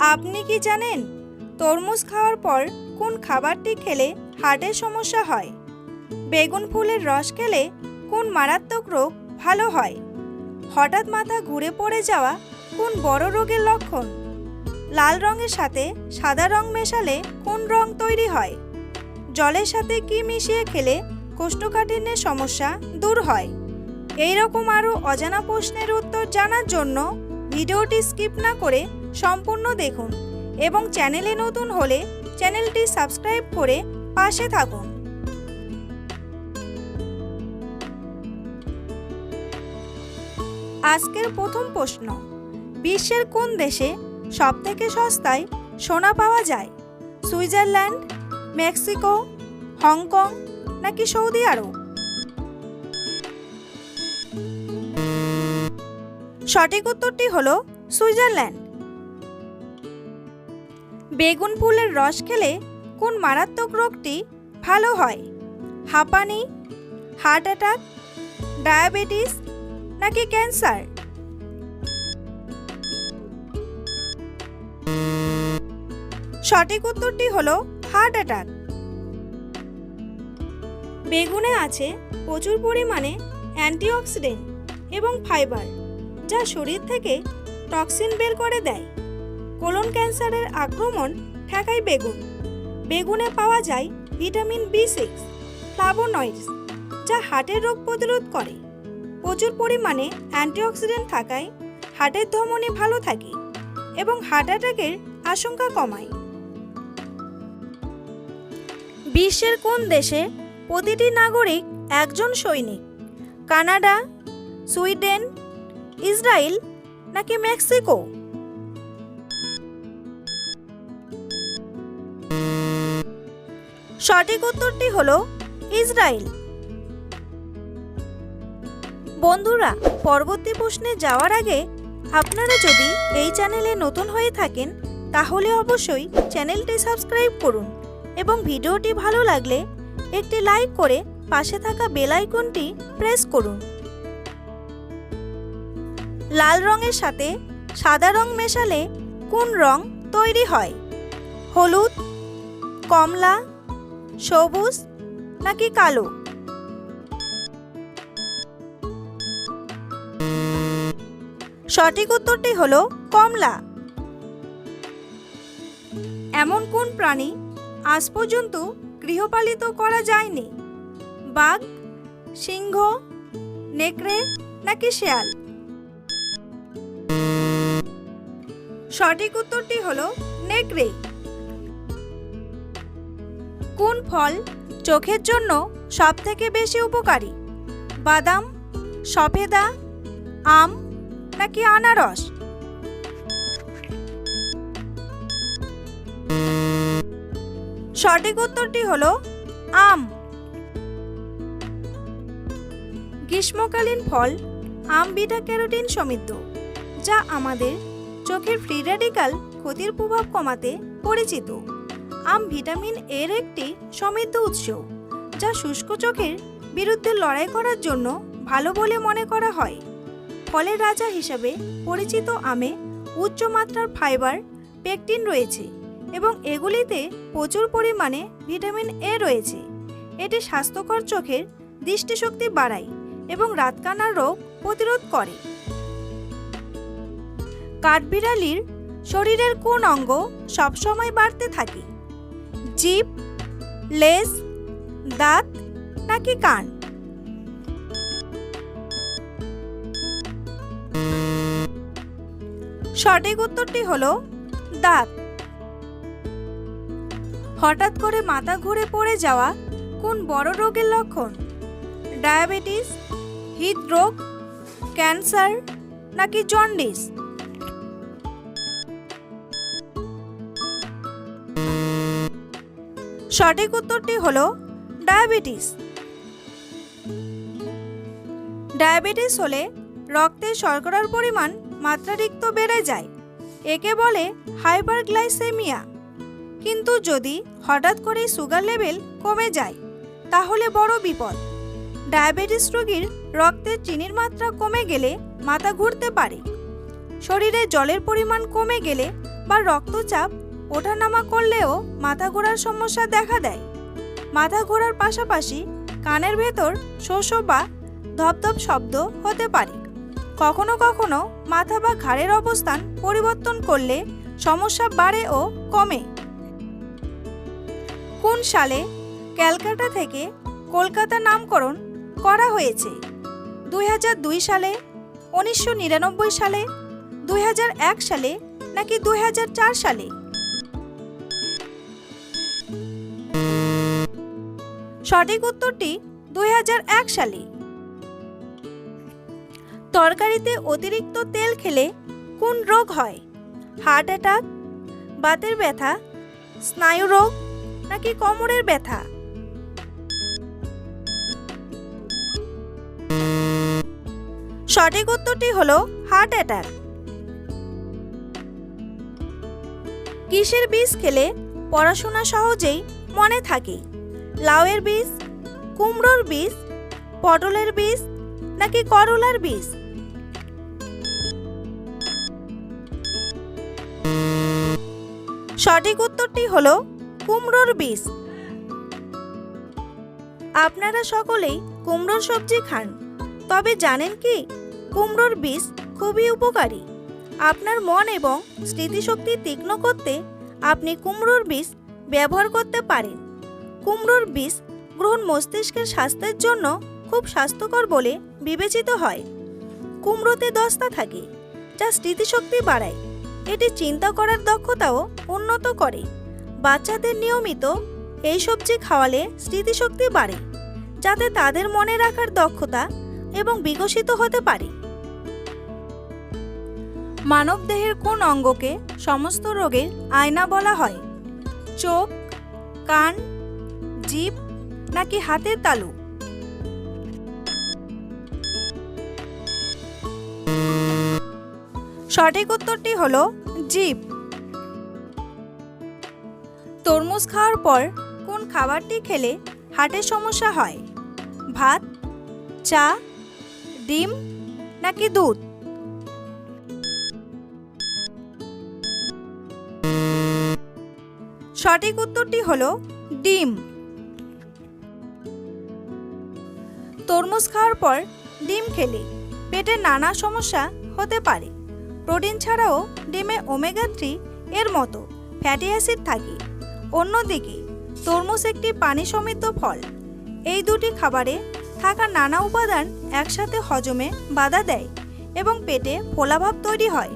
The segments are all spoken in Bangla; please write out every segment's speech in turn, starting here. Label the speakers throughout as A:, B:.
A: আপনি কি জানেন তরমুজ খাওয়ার পর কোন খাবারটি খেলে হার্টের সমস্যা হয়? বেগুন ফুলের রস খেলে কোন মারাত্মক রোগ ভালো হয়? হঠাৎ মাথা ঘুরে পড়ে যাওয়া কোন বড় রোগের লক্ষণ? লাল রঙের সাথে সাদা রং মেশালে কোন রং তৈরি হয়? জলের সাথে কি মিশিয়ে খেলে কোষ্ঠকাঠিন্যের সমস্যা দূর হয়? এই রকম আরও অজানা প্রশ্নের উত্তর জানার জন্য ভিডিওটি স্কিপ না করে সম্পূর্ণ দেখুন এবং চ্যানেলে নতুন হলে চ্যানেলটি সাবস্ক্রাইব করে পাশে থাকুন। আজকের প্রথম প্রশ্ন, বিশ্বের কোন দেশে সবথেকে সস্তায় সোনা পাওয়া যায়? সুইজারল্যান্ড, মেক্সিকো, হংকং নাকি সৌদি আরব? সঠিক উত্তরটি হল সুইজারল্যান্ড। বেগুন ফুলের রস খেলে কোন মারাত্মক রোগটি ভালো হয়? হাঁপানি, হার্ট অ্যাটাক, ডায়াবেটিস নাকি ক্যান্সার? সঠিক উত্তরটি হলো হার্ট অ্যাটাক। বেগুনে আছে প্রচুর পরিমাণে অ্যান্টিঅক্সিডেন্ট এবং ফাইবার যা শরীর থেকে টক্সিন বের করে দেয়। কোলন ক্যান্সারের আক্রমণ ঠেকায় বেগুন। বেগুনে পাওয়া যায় ভিটামিন বি সিক্স, ফ্লাভোনয়েডস, যা হার্টের রোগ প্রতিরোধ করে। প্রচুর পরিমাণে অ্যান্টিঅক্সিডেন্ট থাকায় হার্টের ধমনী ভালো থাকে এবং হার্ট অ্যাটাকের আশঙ্কা কমায়। বিশ্বের কোন দেশে প্রতিটি নাগরিক একজন সৈনিক? কানাডা, সুইডেন ইসরায়েল নাকি মেক্সিকো? সঠিক উত্তরটি হল ইসরায়েল বন্ধুরা, পরবর্তী প্রশ্নে যাওয়ার আগে আপনারা যদি এই চ্যানেলে নতুন হয়ে থাকেন, তাহলে অবশ্যই চ্যানেলটি সাবস্ক্রাইব করুন এবং ভিডিওটি ভালো লাগলে একটি লাইক করে পাশে থাকা বেল আইকনটি প্রেস করুন। লাল রঙের সাথে সাদা রং মেশালে কোন রং তৈরি হয়? হলুদ, কমলা সবুজ নাকি কালো? সঠিক উত্তরটি হলো কমলা। এমন কোন প্রাণী আজ পর্যন্ত গৃহপালিত করা যায়নি? বাঘ, সিংহ, নেকড়ে নাকি শেয়াল? সঠিক উত্তরটি হলো নেকড়ে। কোন ফল চোখের জন্য সবথেকে বেশি উপকারী? বাদাম, সফেদা, আম নাকি আনারস? সঠিক উত্তরটি হল আম। গ্রীষ্মকালীন ফল আম, বিটা, ক্যারোটিন সমৃদ্ধ, যা আমাদের চোখের ফ্রি রেডিকাল ক্ষতির প্রভাব কমাতে পরিচিত। আম ভিটামিন এর একটি সমৃদ্ধ উৎস, যা শুষ্ক চোখের বিরুদ্ধে লড়াই করার জন্য ভালো বলে মনে করা হয়। ফলের রাজা হিসাবে পরিচিত আমে উচ্চ মাত্রার ফাইবার পেকটিন রয়েছে এবং এগুলিতে প্রচুর পরিমাণে ভিটামিন এ রয়েছে। এটি স্বাস্থ্যকর চোখের দৃষ্টিশক্তি বাড়ায় এবং রাতকানার রোগ প্রতিরোধ করে। কাঠবিড়ালির শরীরের কোন অঙ্গ সবসময় বাড়তে থাকে। জিভ লেজ দাঁত নাকি কান? সঠিক উত্তরটি হলো দাঁত। হঠাৎ করে মাথা ঘুরে পড়ে যাওয়া কোন বড় রোগের লক্ষণ? ডায়াবেটিস, হৃদরোগ, ক্যান্সার নাকি জন্ডিস? সঠিক উত্তরটি হল ডায়াবেটিস। ডায়াবেটিস হলে রক্তে শর্করার পরিমাণ মাত্রাতিরিক্ত বেড়ে যায়। একে বলে হাইপারগ্লাইসেমিয়া। কিন্তু যদি হঠাৎ করে সুগার লেভেল কমে যায়, তাহলে বড় বিপদ। ডায়াবেটিস রোগীর রক্তে চিনির মাত্রা কমে গেলে মাথা ঘুরতে পারে। শরীরে জলের পরিমাণ কমে গেলে বা রক্তচাপ ওঠানামা করলেও মাথা ঘোরার সমস্যা দেখা দেয়। মাথা ঘোরার পাশাপাশি কানের ভেতর শোষ বা ধপধপ শব্দ হতে পারে। কখনো কখনো মাথা বা ঘাড়ের অবস্থান পরিবর্তন করলে সমস্যা বাড়ে ও কমে। কোন সালে ক্যালকাটা থেকে কলকাতা নামকরণ করা হয়েছে? দুই হাজার দুই সালে, উনিশশো নিরানব্বই সালে, দুই হাজার এক সালে নাকি দুই হাজার চার সালে? সঠিক উত্তরটি দুই হাজার এক সালে। তরকারিতে অতিরিক্ত তেল খেলে কোন রোগ হয়? হার্ট অ্যাটাক, বাতের ব্যথা, স্নায়ু রোগ, নাকি কোমরের ব্যথা? সঠিক উত্তরটি হল হার্ট অ্যাটাক। কিসের বীজ খেলে পড়াশোনা সহজেই মনে থাকে? লাউয়ের বীজ, কুমড়োর বীজ, পটলের বীজ নাকি করলার বীজ? সঠিক উত্তরটি হলো কুমড়োর বীজ। আপনারা সকলেই কুমড়োর সবজি খান, তবে জানেন কি কুমড়োর বীজ খুবই উপকারী। আপনার মন এবং স্মৃতিশক্তি তীক্ষ্ণ করতে আপনি কুমড়োর বীজ ব্যবহার করতে পারেন। কুমড়োর বীজ গ্রহণ মস্তিষ্কের স্বাস্থ্যের জন্য খুব স্বাস্থ্যকর বলে বিবেচিত হয়। কুমড়োতে দস্তা থাকে, যা স্মৃতিশক্তি বাড়ায়। এটি চিন্তা করার দক্ষতাও উন্নত করে। বাচ্চাদের নিয়মিত এই সবজি খাওয়ালে স্মৃতিশক্তি বাড়ে, যাতে তাদের মনে রাখার দক্ষতা এবং বিকশিত হতে পারে। মানবদেহের কোন অঙ্গকে সমস্ত রোগের আয়না বলা হয়? চোখ, কান জিভ নাকি হাতের তালু? সঠিক উত্তরটি হলো জিভ তরমুজ খাওয়ার পর কোন খাবারটি খেলে হার্টের সমস্যা হয়? ভাত, চা, ডিম নাকি দুধ? সঠিক উত্তরটি হল ডিম। তরমুজ খাওয়ার পর ডিম খেলে পেটে নানা সমস্যা হতে পারে। প্রোটিন ছাড়াও ডিমে ওমেগা থ্রি এর মতো ফ্যাটি অ্যাসিড থাকে। অন্যদিকে তরমুজ একটি পানি সমৃদ্ধ ফল। এই দুটি খাবারে থাকা নানা উপাদান একসাথে হজমে বাধা দেয় এবং পেটে ফোলাভাব তৈরি হয়।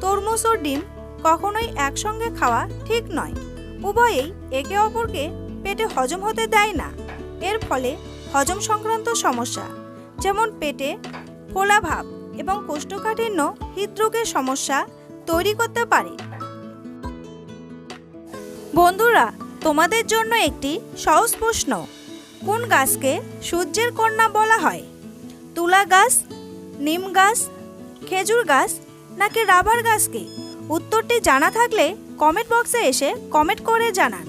A: তরমুজ ও ডিম কখনোই একসঙ্গে খাওয়া ঠিক নয়। উভয়েই একে অপরকে পেটে হজম হতে দেয় না। এর ফলে হজম সংক্রান্ত সমস্যা, যেমন পেটে ফোলাভাব এবং কোষ্ঠকাঠিন্য হৃদরোগের সমস্যা তৈরি করতে পারে। বন্ধুরা, তোমাদের জন্য একটি সহজ প্রশ্ন, কোন গাছকে সূর্যের কন্যা বলা হয়? তুলা গাছ, নিম গাছ, খেজুর গাছ নাকি রাবার গাছকে? উত্তরটি জানা থাকলে কমেন্ট বক্সে এসে কমেন্ট করে জানান।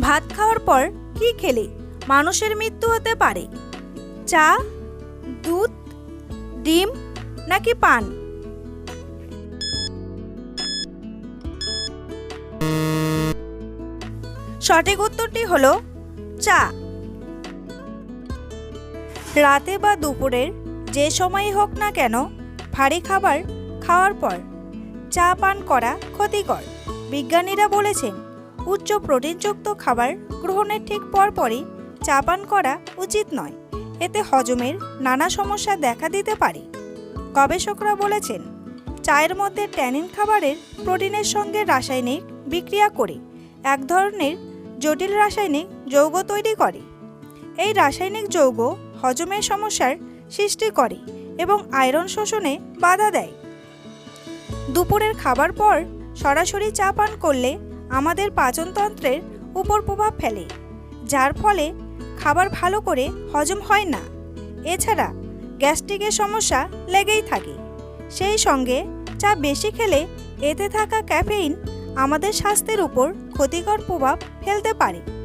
A: ভাত খাওয়ার পর কি খেলে? মানুষের মৃত্যু হতে পারে। চা, দুধ, ডিম নাকি পান? সঠিক উত্তরটি হলো চা। রাতে বা দুপুরের যে সময়ই হোক না কেন, ভারী খাবার খাওয়ার পর চা পান করা ক্ষতিকর। বিজ্ঞানীরা বলেছেন উচ্চ প্রোটিনযুক্ত খাবার গ্রহণের ঠিক পরপরই চা পান করা উচিত নয়। এতে হজমের নানা সমস্যা দেখা দিতে পারে। গবেষকরা বলেছেন, চায়ের মধ্যে ট্যানিন খাবারের প্রোটিনের সঙ্গে রাসায়নিক বিক্রিয়া করে এক ধরনের জটিল রাসায়নিক যৌগ তৈরি করে। এই রাসায়নিক যৌগ হজমের সমস্যার সৃষ্টি করে এবং আয়রন শোষণে বাধা দেয়। দুপুরের খাবার পর সরাসরি চা পান করলে আমাদের পাচনতন্ত্রের উপর প্রভাব ফেলে, যার ফলে খাবার ভালো করে হজম হয় না। এছাড়া গ্যাস্ট্রিকের সমস্যা লেগেই থাকে। সেই সঙ্গে চা বেশি খেলে এতে থাকা ক্যাফেইন আমাদের স্বাস্থ্যের উপর ক্ষতিকর প্রভাব ফেলতে পারে।